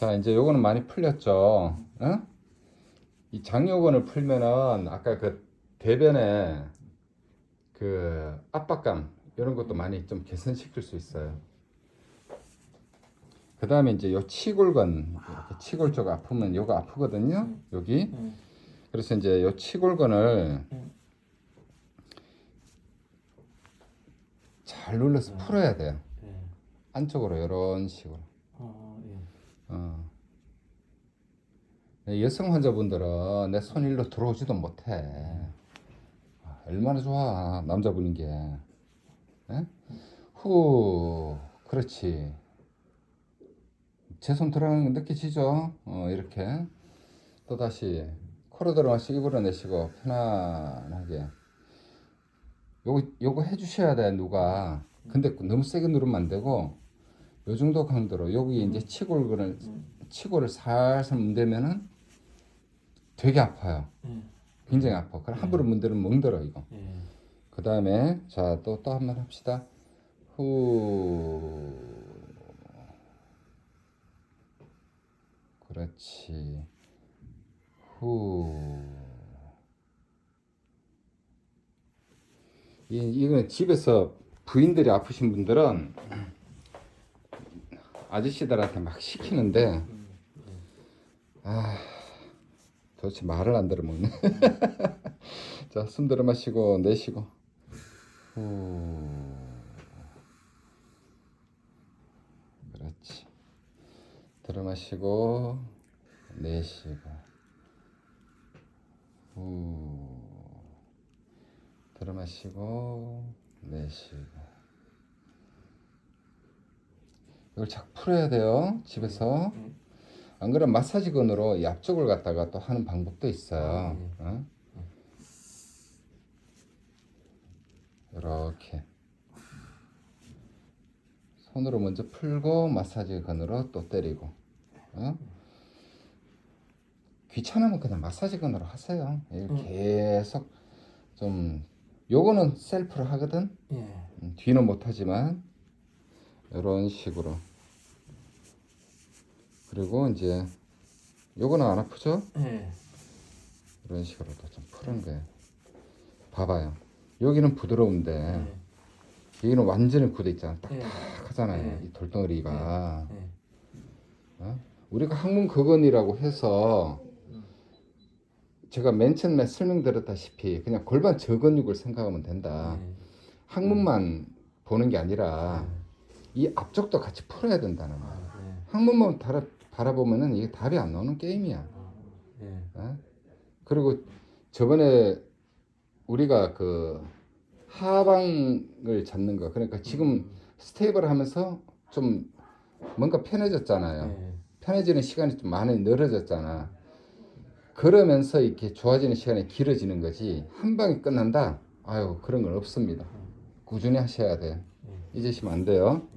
자, 이제 요거는 많이 풀렸죠. 어? 이 장요근을 풀면은 아까 그 대변에 그 압박감 이런 것도 많이 좀 개선시킬 수 있어요. 그 다음에 이제 요 치골근 이렇게 치골 쪽 아프면 요거 아프거든요. 여기 음. 그래서 이제 요 치골근을 음. 잘 눌러서 풀어야 돼요. 예. 안쪽으로 이런 식으로. 어, 예. 어. 네, 여성 환자분들은 내 손 일로 들어오지도 못해. 아, 얼마나 좋아 남자분인 게. 예? 후, 그렇지. 제 손 들어가는 거 느껴지죠? 어, 이렇게. 또 다시 코로 들어마시고 입으로 내쉬고 편안하게. 요거 요거 해주셔야 돼 누가. 근데 너무 세게 누르면 안 되고 요 정도 강도로 여기 이제 치골근을 치골을 살살 문대면은 되게 아파요. 예. 굉장히 아파. 그럼 함부로 문대면 멍들어 이거. 예. 그 다음에 자 또 또 한 번 합시다. 후. 그렇지. 후. 이 이건 집에서 부인들이 아프신 분들은 아저씨들한테 막 시키는데 아 도대체 말을 안 들어먹네. 자, 숨 들어 마시고 내쉬고. 후. 그렇지. 들어 마시고 내쉬고. 후. 들어 마시고 내쉬고. 이걸 자꾸 풀어야 돼요. 집에서. 안 그러면 마사지건으로 이 앞쪽을 갖다가 또 하는 방법도 있어요. 어? 이렇게 손으로 먼저 풀고 마사지건으로 또 때리고. 어? 귀찮으면 그냥 마사지건으로 하세요. 이렇게 계속 좀 요거는 셀프로 하거든. 예. 음, 뒤는 못하지만 이런 식으로 그리고 이제 요거는 안 아프죠? 예. 이런 식으로도 좀 푸는 거예요. 봐봐요. 여기는 부드러운데 예. 여기는 완전히 굳어 있잖아. 예. 딱딱하잖아요. 예. 이 돌덩어리가. 예. 어? 우리가 항문 거건이라고 해서 제가 맨 처음에 설명드렸다시피 그냥 골반 저근육을 생각하면 된다. 예. 항문만 보는 게 아니라 이 앞쪽도 같이 풀어야 된다는 거야. 아, 예. 항문만 바라, 바라보면은 이게 답이 안 나오는 게임이야. 예. 어? 그리고 저번에 우리가 그 하방을 잡는 거 그러니까 지금 스테이블 하면서 좀 뭔가 편해졌잖아요. 예. 편해지는 시간이 좀 많이 늘어졌잖아. 그러면서 이렇게 좋아지는 시간이 길어지는 거지 한 방에 끝난다. 아유 그런 건 없습니다. 꾸준히 하셔야 돼. 잊으시면 안 돼요.